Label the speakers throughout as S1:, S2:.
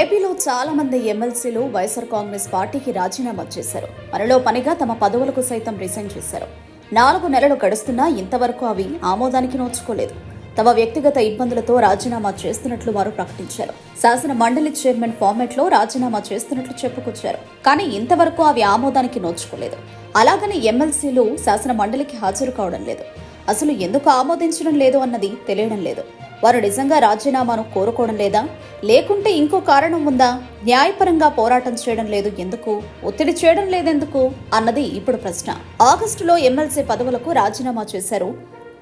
S1: ఏపీలో చాలా మంది ఎమ్మెల్సీలు వైఎస్ఆర్ కాంగ్రెస్ పార్టీకి రాజీనామా చేశారు. మరలో పనిగా తమ పదవులకు సైతం రిజైన్ చేశారు. నాలుగు నెలలు గడుస్తున్నా ఇంతవరకు అవి ఆమోదానికి నోచుకోలేదు. తమ వ్యక్తిగత ఇబ్బందులతో రాజీనామా చేస్తున్నట్లు వారు ప్రకటించారు. శాసన మండలి చైర్మన్ ఫార్మాట్లో రాజీనామా చేస్తున్నట్లు చెప్పుకొచ్చారు. కానీ ఇంతవరకు అవి ఆమోదానికి నోచుకోలేదు. అలాగని ఎమ్మెల్సీలు శాసన మండలికి హాజరు కావడం లేదు. అసలు ఎందుకు ఆమోదించడం లేదు అన్నది తెలియడం లేదు. వారు నిజంగా రాజీనామాను కోరుకోవడం లేదా? లేకుంటే ఇంకో కారణం ఉందా? న్యాయపరంగా పోరాటం చేయడం లేదు ఎందుకు? ఒత్తిడి చేయడం లేదెందుకు? అన్నది ఇప్పుడు ప్రశ్న. ఆగస్టులో ఎమ్మెల్సీ పదవులకు రాజీనామా చేశారు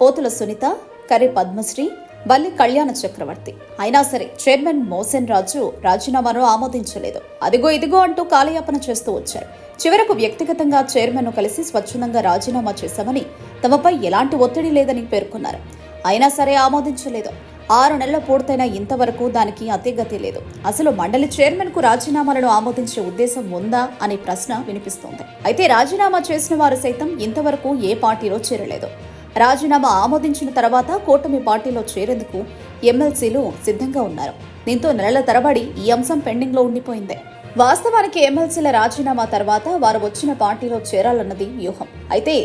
S1: పోతుల సునీత కరి పద్మశ్రీ బల్లి కళ్యాణ చక్రవర్తి. అయినా సరే చైర్మన్ మోసెన్ రాజు రాజీనామాను ఆమోదించలేదు. అదిగో ఇదిగో అంటూ కాలయాపన చేస్తూ వచ్చారు. చివరకు వ్యక్తిగతంగా చైర్మన్ను కలిసి స్వచ్ఛందంగా రాజీనామా చేశామని తమపై ఎలాంటి ఒత్తిడి లేదని పేర్కొన్నారు. అయినా సరే ఆమోదించలేదు. ఆరు నెలలు పూర్తయిన ఇంతవరకు దానికి అతిగతి లేదు. అసలు మండలి చైర్మన్కు రాజీనామాలను ఆమోదించే ఉద్దేశం ఉందా అనే ప్రశ్న వినిపిస్తోంది. అయితే రాజీనామా చేసిన వారు సైతం ఇంతవరకు ఏ పార్టీలో చేరలేదు. రాజీనామా ఆమోదించిన తర్వాత కూటమి పార్టీలో చేరేందుకు ఎమ్మెల్సీలు సిద్ధంగా ఉన్నారు. దీంతో నెలల తరబడి ఈ అంశం పెండింగ్లో ఉండిపోయింది. వాస్తవానికి ఎమ్మెల్సీల రాజీనామా తర్వాత వారు వచ్చిన పార్టీలో చేరాలన్నది వ్యూహం. అయితే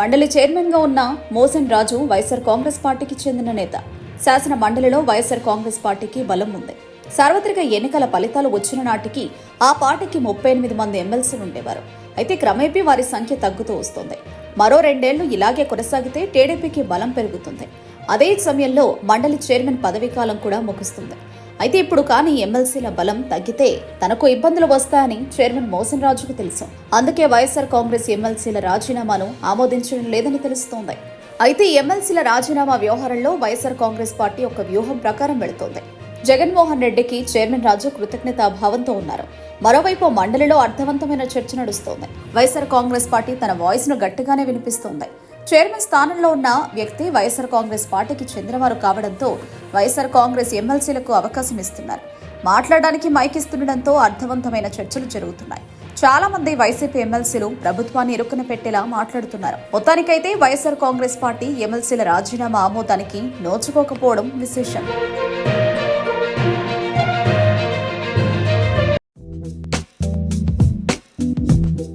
S1: మండలి చైర్మన్గా ఉన్న మోసన్ రాజు వైఎస్ఆర్ కాంగ్రెస్ పార్టీకి చెందిన నేత. శాసన మండలిలో వైఎస్ఆర్ కాంగ్రెస్ పార్టీకి బలం ఉంది. సార్వత్రిక ఎన్నికల ఫలితాలు వచ్చిన నాటికి ఆ పార్టీకి ముప్పై ఎనిమిది మంది ఎమ్మెల్సీలు ఉండేవారు. అయితే క్రమేపీ వారి సంఖ్య తగ్గుతూ వస్తుంది. మరో రెండేళ్ళు ఇలాగే కొనసాగితే టీడీపీకి బలం పెరుగుతుంది. అదే సమయంలో మండలి చైర్మన్ పదవీకాలం కూడా ముగుస్తుంది. అయితే ఇప్పుడు కానీ ఎమ్మెల్సీల బలం తగ్గితే తనకు ఇబ్బందులు వస్తాయని చైర్మన్ మోసన్ రాజుకు తెలుసు. అందుకే వైఎస్ఆర్ కాంగ్రెస్ ఎమ్మెల్సీల రాజీనామాను ఆమోదించడం లేదని తెలుస్తోంది. అయితే ఎమ్మెల్సీల రాజీనామా వ్యవహారంలో వైఎస్ఆర్ కాంగ్రెస్ పార్టీ ఒక వ్యూహం ప్రకారం వెళుతోంది. జగన్మోహన్ రెడ్డికి చైర్మన్ రాజు కృతజ్ఞతా భావంతో ఉన్నారు. మరోవైపు మండలిలో అర్థవంతమైన చర్చ నడుస్తోంది. వైఎస్ఆర్ కాంగ్రెస్ పార్టీ తన వాయిస్ను గట్టిగానే వినిపిస్తోంది. చైర్మన్ స్థానంలో ఉన్న వ్యక్తి వైఎస్ఆర్ కాంగ్రెస్ పార్టీకి చెందినవారు కావడంతో వైఎస్ఆర్ కాంగ్రెస్ ఎమ్మెల్సీలకు అవకాశం ఇస్తున్నారు. మాట్లాడడానికి మైక్ ఇస్తుండటంతో అర్థవంతమైన చర్చలు జరుగుతున్నాయి. చాలా మంది వైసీపీ ఎమ్మెల్సీలు ప్రభుత్వాన్ని ఇరుకున పెట్టేలా మాట్లాడుతున్నారు. మొత్తానికైతే వైఎస్ఆర్ కాంగ్రెస్ పార్టీ ఎమ్మెల్సీల రాజీనామా ఆమోదానికి నోచుకోకపోవడం విశేషం.